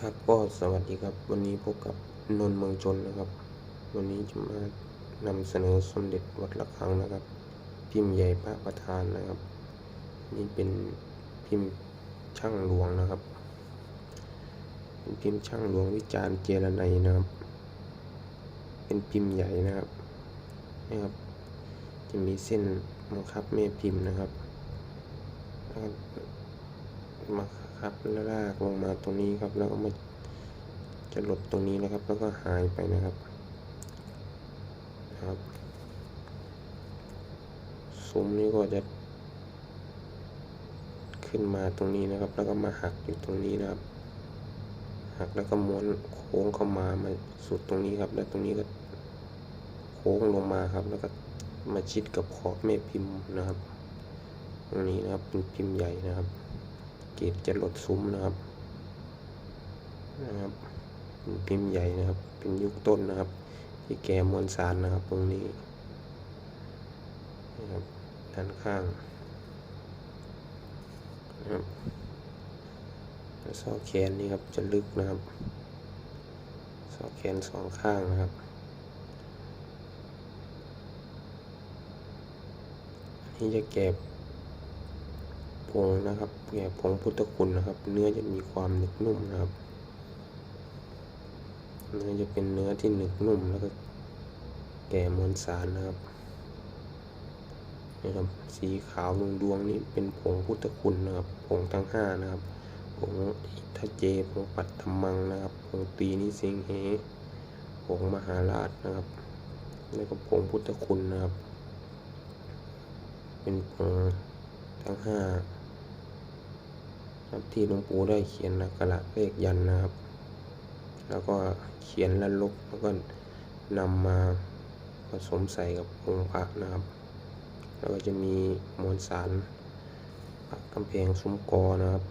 ครับก็สวัสดีครับ วันนี้พบกับนนท์เมืองชนนะครับ วันนี้จะมานำเสนอสมเด็จวัดระฆังนะครับ พิมพ์ใหญ่พระประธานนะครับ นี่เป็นพิมพ์ช่างหลวงนะครับเป็นพิมพ์ช่างหลวงวิจารณ์เจรไนนะครับ เป็นพิมพ์ใหญ่นะครับนะครับ จะมีเส้นบังคับแม่พิมพ์นะครับแล้ ครับแล้วลากลงมาตรงนี้ครับ แล้วก็มาจะหลดตรงนี้นะครับ แล้วก็หายไปนะครับครับซุ้มนี้ก็จะ ขึ้นมาตรงนี้นะครับ แล้วก็มาหักอยู่ตรงนี้นะครับ หักแล้วก็ม้วนโค้งเข้ามามาสุดตรงนี้ครับ แล้วตรงนี้ก็โค้งลงมาครับ แล้วก็มาชิดกับขอบแม่พิมพ์นะครับ ตรงนี้นะครับเป็นพิมพ์ใหญ่นะครับ เกรดจะหลดซุ้มนะครับนะครับพิมพ์ใหญ่นะครับ เป็นยุคต้นนะครับ ที่แกมวลสารนะครับตรงนี้นะครับด้านข้างนะครับแล้วซอกแขนนี่ครับจะลึกนะครับซอกแขนสองข้างนะครับนี่จะแกบ งนะครับแกบผงพุทธคุณนะครับ เนื้อจะมีความหนึบนุ่มนะครับ เนื้อจะเป็นเนื้อที่หนึบนุ่มแล้วก็แก่มวลสารนะครับนะครับ สีขาวดวงดวงๆนี่เป็นผงพุทธคุณนะครับ ผงทั้งห้านะครับ ผงอิทธเจ ผงปัตตมังนะครับ ผงตีนิสิงเหผงมหาราชนะครับ แล้วก็ผงพุทธคุณนะครับ เป็นผงทั้งห้า ครับ ที่หลวงปู่ได้เขียนอักขระเลขยันนะครับ แล้วก็เขียนและลบแล้วก็นำมาผสมใส่กับองค์พระนะครับ แล้วก็จะมีมวลสารปักกำแพงซุ้มกอนะครับ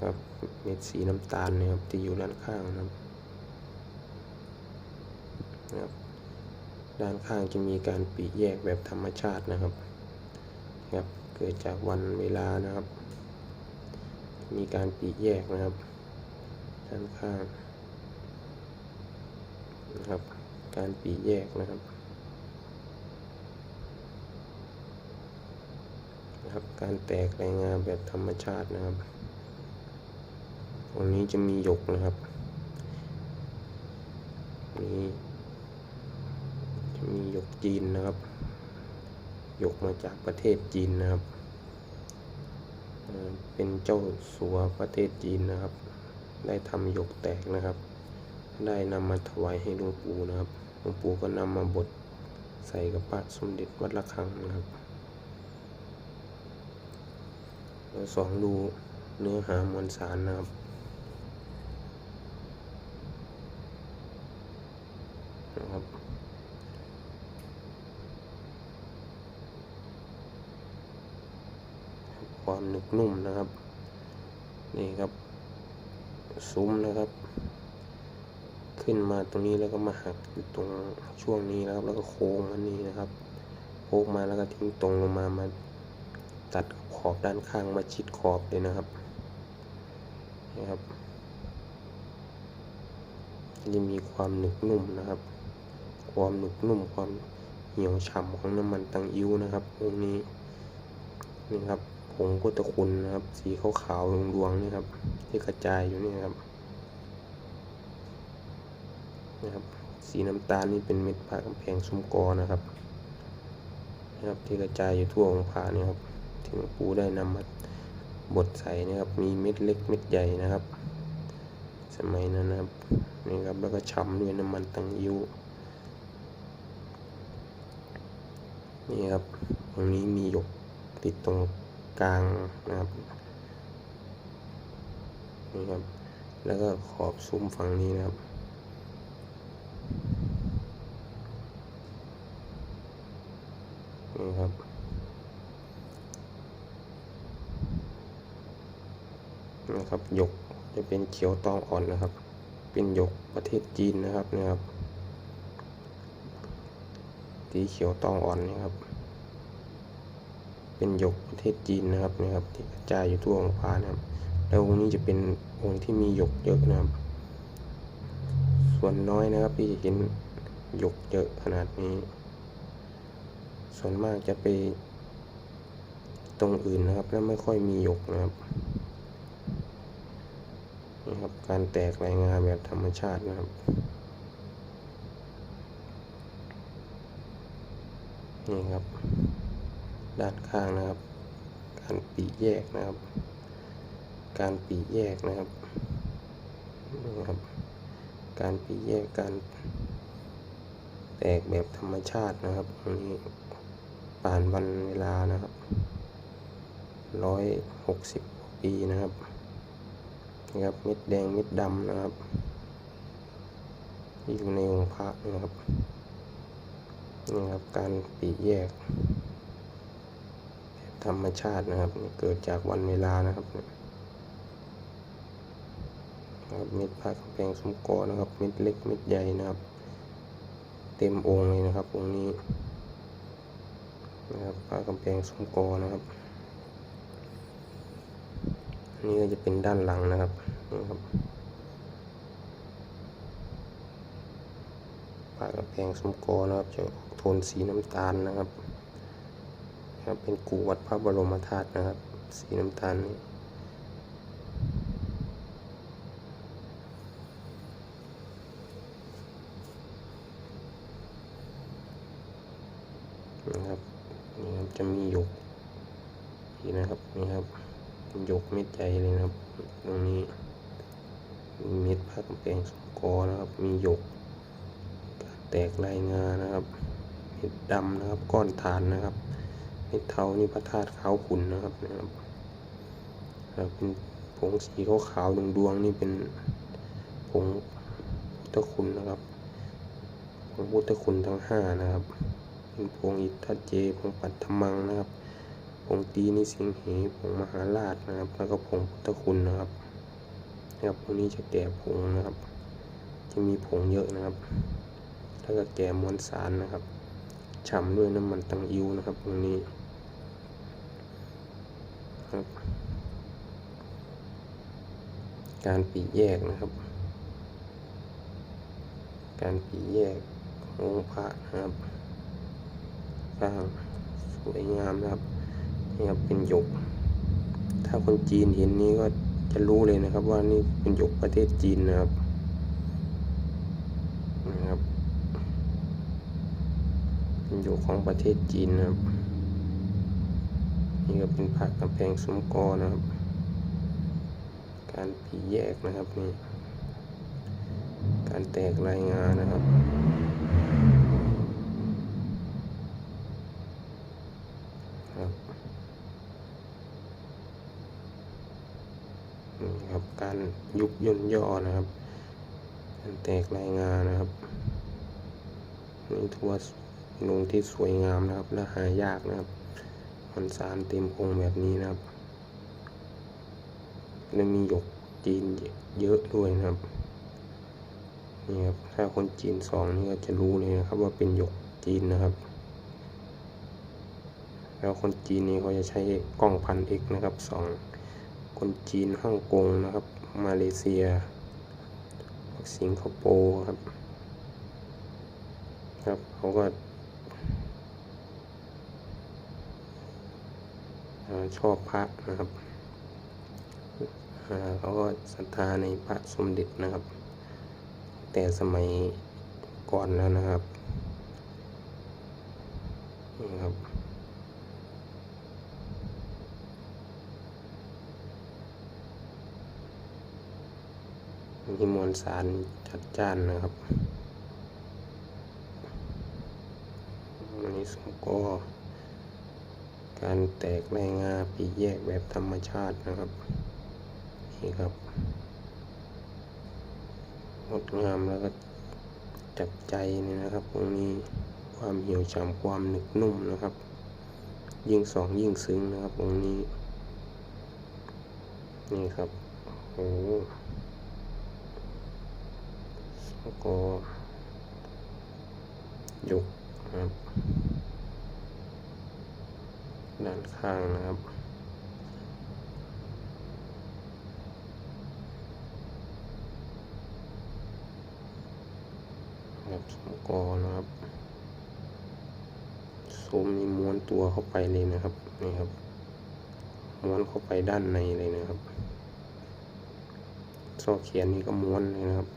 ครับเม็ดสีน้ำตาลนะครับที่อยู่ด้านข้างนะครับนะครับ ด้านข้างจะมีการปีแยกแบบธรรมชาตินะครับครับเกิดจากวันเวลานะครับ มีการปีแยกนะครับ ด้านข้างนะครับ การปีแยกนะครับนะครับ การแตกแรายงานแบบธรรมชาตินะครับ ตรงนี้จะมีหยกนะครับนี้จะมีหยกจีนนะครับ หยกมาจากประเทศจีนนะครับ เป็นเจ้าสัวประเทศจีนนะครับ ได้ทำหยกแตกนะครับ ได้นำมาถวายให้หลวงปู่นะครับหลวงปู่ก็นำมาบดใส่กับพระสมเด็จวัดระฆังนะครับเราสองดูเนื้อหามวลสารนะครับนะครับ ความหนึบนุ่มนะครับ นี่ครับ ซุ้มนะครับ ขึ้นมาตรงนี้แล้วก็มาหักอยู่ตรงช่วงนี้นะครับ แล้วก็โค้งอันนี้นะครับโค้งมาแล้วก็ทิ้งตรงลงมามาตัดขอบด้านข้างมาชิดขอบเลยนะครับนี่ครับจะมีความหนึบนุ่มนะครับ ความหนึบนุ่มความเหนียวฉ่ำของน้ำมันตังอิ้วนะครับองนี้นี่ครับ งพุทธคุณนะครับ สีขาวๆดวงๆนี่ครับ ที่กระจายอยู่นี่ครับนะครับ สีน้ำตาลนี่เป็นเม็ดผ้ากำแพงซุ้มกอนะครับนะครับที่กระจายอยู่ทั่วองค์พระเนี่ยครับที่หลวงปู่ได้นำมาบดใส่นะครับ มีเม็ดเล็กเม็ดใหญ่นะครับ สมัยนั้นนะครับนี่ครับแล้วก็ช้ำด้วยน้ำมันตังอิ้วนี่ครับตรงนี้มีหยกติดตรง กลางนะครับนี่ครับ แล้วก็ขอบซุ้มฝั่งนี้นะครับนี่ครับนะครับหยกจะเป็นเขียวตองอ่อนนะครับ เป็นหยกประเทศจีนนะครับนะครับสีเขียวตองอ่อนนี่ครับ เป็นหยกประเทศจีนนะครับนะครับที่กระจายอยู่ทั่วองค์พระนะครับ แล้วองค์นี้จะเป็นองค์ที่มีหยกเยอะนะครับ ส่วนน้อยนะครับที่จะเห็นหยกเยอะขนาดนี้ ส่วนมากจะไปตรงอื่นนะครับ แล้วไม่ค่อยมีหยกนะครับนี่ครับ การแตกรายงานแบบธรรมชาตินะครับนี่ครับ ด้านข้างนะครับ การปีแยกนะครับ การปีแยกนะครับนี่ครับการปีแยกการแตกแบบธรรมชาตินะครับตรงนี้ผ่านวันเวลานะครับร้อยหกสิบปีนะครับนี่ครับเม็ดแดงเม็ดดำนะครับอยู่ในองค์พระนะครับนี่ครับการปีแยก ธรรมชาตินะครับ เกิดจากวันเวลานะครับนะครับเม็ดพระกำแพงสมกอนะครับเม็ดเล็กเม็ดใหญ่นะครับ เต็มองค์เลยนะครับองค์นี้นะครับพระกำแพงสมกอนะครับนนี้ก็จะเป็นด้านหลังนะครับนะครับพระกำแพงสมกอนะครับจะโทนสีน้ำตาลนะครับ นะครับ เป็นกูวัดพระบรมธาตุนะครับ สีน้ำตาลนี้นะครับนี่ครับจะมีหยกนี่นะครับนี่ครับหยกเม็ดใหญ่เลยนะครับ ตรงนี้มีเม็ดผ้ากำแพงสองกอนะครับ มีหยกการแตกลายงานะครับเม็ดดำนะครับ ก้อนฐานนะครับ เม็ดเทานี่พระธาตุขาวขุนนะครับนะครับแล้วเป็นผงสีขาวๆดวงๆนี่เป็นผงพุทธคุณนะครับผงพุทธคุณทั้งห้านะครับเป็นผงอิทธเจผงปัตถมังนะครับผงตีนิสิงเหผงมหาราชนะครับ แล้วก็ผงพุทธคุณนะครับนะครับพวกนี้จะแก่ผงนะครับ จะมีผงเยอะนะครับ แล้วก็แก่มวลสารนะครับฉ่ำด้วยน้ำมันตังอิวนะครับตรงนี้ ครับ การปีแยกนะครับ การปีแยกขององค์พระนะครับสร้างสวยงามนะครับนี่ครับเป็นหยก ถ้าคนจีนเห็นนี้ก็จะรู้เลยนะครับ ว่านี่เป็นหยกประเทศจีนนะครับนะครับเป็นหยกของประเทศจีนนะครับ นี่ก็เป็นผักกำแพงสมกอนะครับ การผีแยกนะครับนี่การแตกรายงานนะครับครับนี่ครับการยุบย่นย่อนะครับ การแตกรายงานนะครับนี่ถือว่าลงที่สวยงามนะครับและหายากนะครับ มันสารเต็มองแบบนี้นะครับ และมีหยกจีนเยอะด้วยนะครับนี่ครับถ้าคนจีนสองนี่ก็จะรู้เลยนะครับว่าเป็นหยกจีนนะครับ แล้วคนจีนนี่เขาจะใช้กล้องพันเอกนะครับสองคนจีนฮ่องกงนะครับ มาเลเซีย สิงคโปร์ครับ ครับเขาก็ ชอบพระนะครับเขาก็ศรัทธาในพระสมเด็จนะครับ แต่สมัยก่อนแล้วนะครับนี่ครับมีมวลสารจัดจ้านนะครับอันนี้สมก็ การแตกแรงงาปีแยกแบบธรรมชาตินะครับนี่ครับงดงามแล้วก็จับใจนี่นะครับตรงนี้ความเหี่ยวฉ่ำความหนึบนุ่มนะครับ ยิ่งสองยิ่งซึ้งนะครับตรงนี้นี่ครับโอ้แล้วก็ยกครับ ด้านข้างนะครับแบบสมกอนะครับโซมนี่ม้วนตัวเข้าไปเลยนะครับนี่ครับ ม้วนเข้าไปด้านในเลยนะครับโซ่เขียนนี่ก็ม้วนเลยนะครับ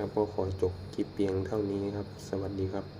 ครับก็ขอจบคลิปเพียงเท่านี้ครับ สวัสดีครับ